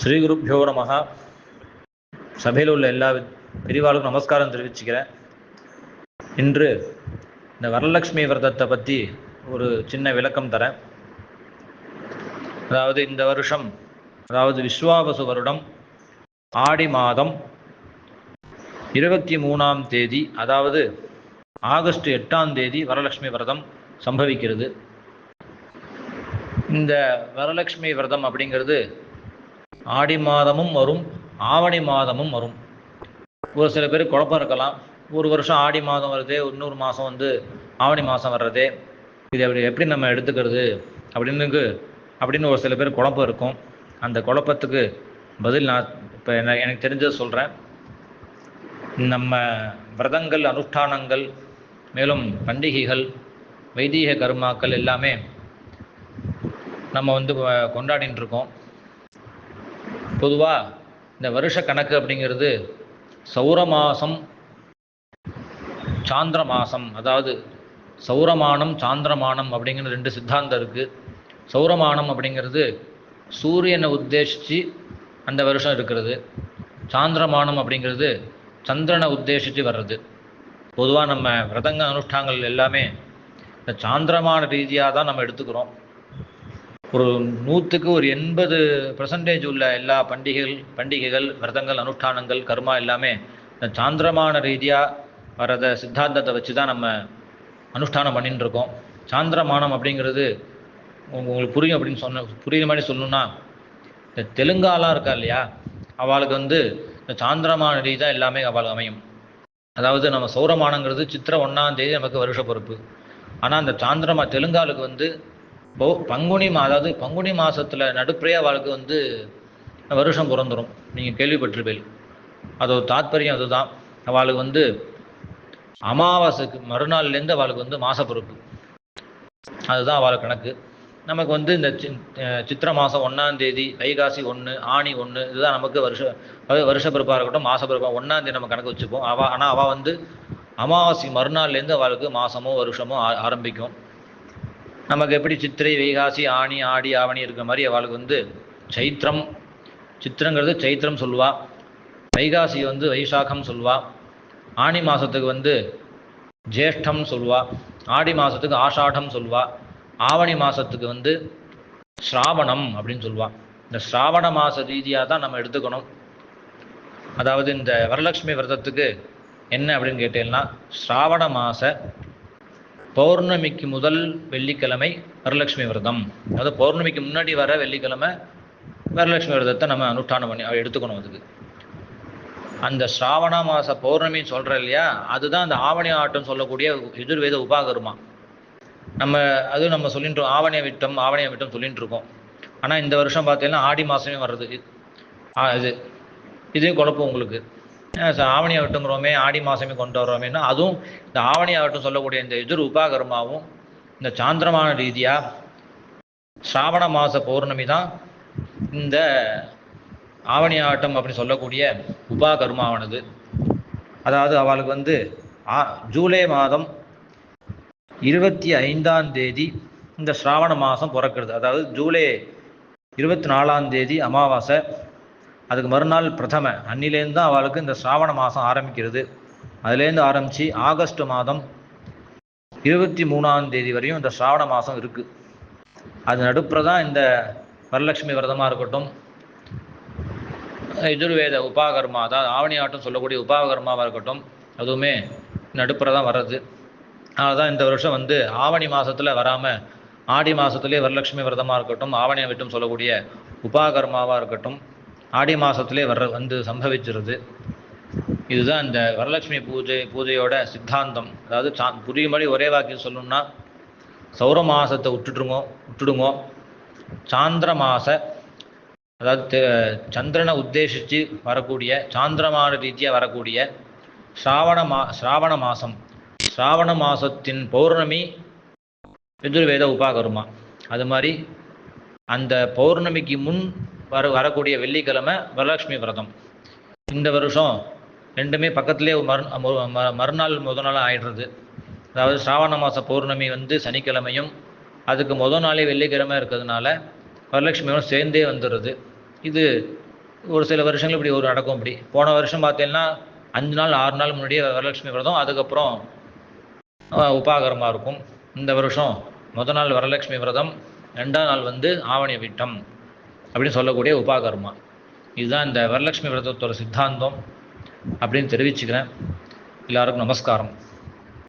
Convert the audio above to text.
ஸ்ரீகுருப்பியோ நமக சபையில் உள்ள எல்லா பிரிவாளுக்கும் நமஸ்காரம் தெரிவிச்சுக்கிறேன். இன்று இந்த வரலட்சுமி விரதத்தை பற்றி ஒரு சின்ன விளக்கம் தரேன். அதாவது இந்த வருஷம் அதாவது விஸ்வாபசு வருடம் ஆடி மாதம் இருபத்தி மூணாம் தேதி அதாவது ஆகஸ்ட் எட்டாம் தேதி வரலட்சுமி விரதம் சம்பவிக்கிறது. இந்த வரலட்சுமி விரதம் அப்படிங்கிறது ஆடி மாதமும் வரும் ஆவணி மாதமும் வரும். ஒரு சில பேர் குழப்பம் இருக்கலாம். ஒரு வருஷம் ஆடி மாதம் வருது இன்னொரு மாதம் வந்து ஆவணி மாதம் வர்றது. இது அப்படி எப்படி நம்ம எடுத்துக்கிறது? அப்படின்னு அப்படின்னு ஒரு சில பேர் குழப்பம் இருக்கும். அந்த குழப்பத்துக்கு பதில் நான் இப்போ என்ன எனக்கு தெரிஞ்சதை சொல்கிறேன் நம்ம விரதங்கள் அனுஷ்டானங்கள் மேலும் பண்டிகைகள் வைதீக கர்மாக்கள் எல்லாமே நம்ம வந்து கொண்டாடின்னு இருக்கோம். பொதுவாக இந்த வருஷ கணக்கு அப்படிங்கிறது சௌர மாதம் சாந்திர மாதம் அதாவது சௌரமானம் சாந்திரமானம் அப்படிங்கிற ரெண்டு சித்தாந்தம் இருக்குது சௌரமானம் அப்படிங்கிறது சூரியனை உத்தேசித்து அந்த வருஷம் இருக்கிறது. சாந்திரமானம் அப்படிங்கிறது சந்திரனை உத்தேசித்து வர்றது. பொதுவாக நம்ம விரதங்க அனுஷ்டானங்கள் எல்லாமே இந்த சாந்திரமான ரீதியாக தான் நம்ம எடுத்துக்கிறோம். ஒரு நூற்றுக்கு ஒரு எண்பது பர்சன்டேஜ் உள்ள எல்லா பண்டிகைகள் பண்டிகைகள் விரதங்கள் அனுஷ்டானங்கள் கர்மா எல்லாமே இந்த சாந்திரமான ரீதியாக வரத சித்தாந்தத்தை வச்சு தான் நம்ம அனுஷ்டானம் பண்ணிட்டு இருக்கோம். சாந்திரமானம் அப்படிங்கிறது உங்களுக்கு புரியும் அப்படின்னு சொன்ன புரியுற மாதிரி சொல்லணும்னா இந்த தெலுங்காலாம் இருக்கா இல்லையா? அவளுக்கு வந்து இந்த சாந்திரமான ரீதியாக எல்லாமே அவளுக்கு அமையும். அதாவது நம்ம சௌரமானங்கிறது சித்திர ஒன்றாம் தேதி நமக்கு வருஷ பொறுப்பு. ஆனால் அந்த சாந்திரமா தெலுங்காலுக்கு வந்து பௌ பங்குனி மா அதாவது பங்குனி மாதத்தில் நடுப்புறையாக வாழ்க்கை வந்து வருஷம் பிறந்துடும் நீங்கள் கேள்விப்பட்டிருப்பீள் அதோட தாத்பரியம் அதுதான். அவளுக்கு வந்து அமாவாசைக்கு மறுநாள்லேருந்து அவளுக்கு வந்து மாச பொறுப்பு அதுதான் அவளுக்கு கணக்கு. நமக்கு வந்து இந்த சித்திர மாதம் ஒன்றாம் தேதி வைகாசி ஒன்று ஆணி ஒன்று இதுதான் நமக்கு வருஷ வருஷ பிறப்பாக இருக்கட்டும் மாச பிறப்பாக ஒன்றாம் தேதி நம்ம கணக்கு வச்சுப்போம். அவள் ஆனால் அவள் வந்து அமாவாசை மறுநாள்லேருந்து அவளுக்கு மாதமோ வருஷமோ ஆரம்பிக்கும். நமக்கு எப்படி சித்திரை வைகாசி ஆணி ஆடி ஆவணி இருக்கிற மாதிரி அவளுக்கு வந்து சைத்திரம். சித்திரங்கிறது சைத்திரம் சொல்லுவா. வைகாசி வந்து வைசாகம் சொல்லுவா. ஆணி மாதத்துக்கு வந்து ஜேஷ்டம் சொல்லுவா. ஆடி மாதத்துக்கு ஆஷாடம் சொல்லுவா. ஆவணி மாதத்துக்கு வந்து ஸ்ராவணம் அப்படின்னு சொல்லுவா. இந்த ஸ்ராவண மாத ரீதியாக தான் நம்ம எடுத்துக்கணும். அதாவது இந்த வரலட்சுமி விரதத்துக்கு என்ன அப்படின்னு கேட்டீங்கன்னா ஸ்ராவண மாத பௌர்ணமிக்கு முதல் வெள்ளிக்கிழமை வரலட்சுமி விரதம். அதாவது பௌர்ணமிக்கு முன்னாடி வர வெள்ளிக்கிழமை வரலட்சுமி விரதத்தை நம்ம அனுஷ்டானம் பண்ணி எடுத்துக்கணும் அதுக்கு. அந்த ஸ்ராவண மாச பௌர்ணமின்னு சொல்கிறேன் இல்லையா அதுதான் அந்த ஆவணி ஆட்டம் சொல்லக்கூடிய எதிர்வேத உபாகருமா. நம்ம அதுவும் நம்ம சொல்லிட்டு ஆவணிய விட்டம் ஆவணிய விட்டம் சொல்லிட்டு இருக்கோம். ஆனால் இந்த வருஷம் பார்த்தீங்கன்னா ஆடி மாதமே வர்றது. இது இதையும் குழப்பம் உங்களுக்கு. ஆவணி ஆகட்டுங்கிறோமே ஆடி மாதமே கொண்டு வர்றோமேனா அதுவும் இந்த ஆவணி ஆகட்டும் சொல்லக்கூடிய இந்த எதிர் உபாகரமாகவும் இந்த சாந்திரமான ரீதியாக ஸ்ராவண மாத பௌர்ணமி தான் இந்த ஆவணி ஆட்டம் அப்படின்னு சொல்லக்கூடிய உபாகர்மாவானது. அதாவது அவளுக்கு வந்து ஜூலை மாதம் இருபத்தி ஐந்தாம் தேதி இந்த ஸ்ராவண மாதம் பிறக்கிறது. அதாவது ஜூலை இருபத்தி நாலாம் தேதி அமாவாசை. அதுக்கு மறுநாள் பிரதம அன்னிலேருந்து தான் அவளுக்கு இந்த ஸ்ராவண மாதம் ஆரம்பிக்கிறது. அதுலேருந்து ஆரம்பித்து ஆகஸ்ட் மாதம் இருபத்தி மூணாம் தேதி வரையும் இந்த ஸ்ராவண மாதம் இருக்குது அது நடுப்புற தான் இந்த வரலட்சுமி விரதமாக இருக்கட்டும். எதிர்வேத உபாகர்மா அதாவது ஆவணி ஆட்டம் சொல்லக்கூடிய உபாகர்மாவாக இருக்கட்டும் அதுவுமே நடுப்புற தான் வர்றது. அதுதான் இந்த வருஷம் வந்து ஆவணி மாதத்தில் வராமல் ஆடி மாதத்துலேயே வரலட்சுமி விரதமாக இருக்கட்டும் ஆவணியை விட்டும் சொல்லக்கூடிய உபாகர்மாவாக இருக்கட்டும். ஆடி மாதத்திலே வர்ற வந்து சம்பவிச்சிருது. இதுதான் இந்த வரலட்சுமி பூஜை பூஜையோட சித்தாந்தம். அதாவது சா புரியும்படி ஒரே வாக்கியம் சொல்லணும்னா சௌர மாதத்தை விட்டுட்டுருங்கோ விட்டுடுங்கோ சாந்திர மாச அதாவது சந்திரனை உத்தேசித்து வரக்கூடிய சாந்திரமான ரீதியாக வரக்கூடிய ஸ்ராவண மா ஸ்ராவண மாதம் ஸ்ராவண மாதத்தின் பௌர்ணமி எதிர்வேத உபாகருமா. அது மாதிரி அந்த பௌர்ணமிக்கு முன் வர வரக்கூடிய வெள்ளிக்கிழமை வரலட்சுமி விரதம். இந்த வருஷம் ரெண்டுமே பக்கத்துலேயே மறு மறுநாள் முதல் நாள் ஆயிடுறது. அதாவது ஸ்ராவண மாத பௌர்ணமி வந்து சனிக்கிழமையும் அதுக்கு முதல் நாளே வெள்ளிக்கிழமை இருக்கிறதுனால வரலட்சுமியும் சேர்ந்தே வந்துடுது இது ஒரு சில வருஷங்கள் இப்படி ஒரு நடக்கும் இப்படி போன வருஷம் பார்த்தீங்கன்னா அஞ்சு நாள் ஆறு நாள் முன்னாடியே வரலட்சுமி விரதம் அதுக்கப்புறம் உபாகரமாக இருக்கும். இந்த வருஷம் முதல் நாள் வரலட்சுமி விரதம் ரெண்டாம் நாள் வந்து ஆவணி விட்டம். அப்படின்னு சொல்லக்கூடிய உபாகர்மா. இதுதான் இந்த வரலட்சுமி விரதத்தோட சித்தாந்தம் அப்படின்னு தெரிவிச்சுக்கிறேன். எல்லாருக்கும் நமஸ்காரம்.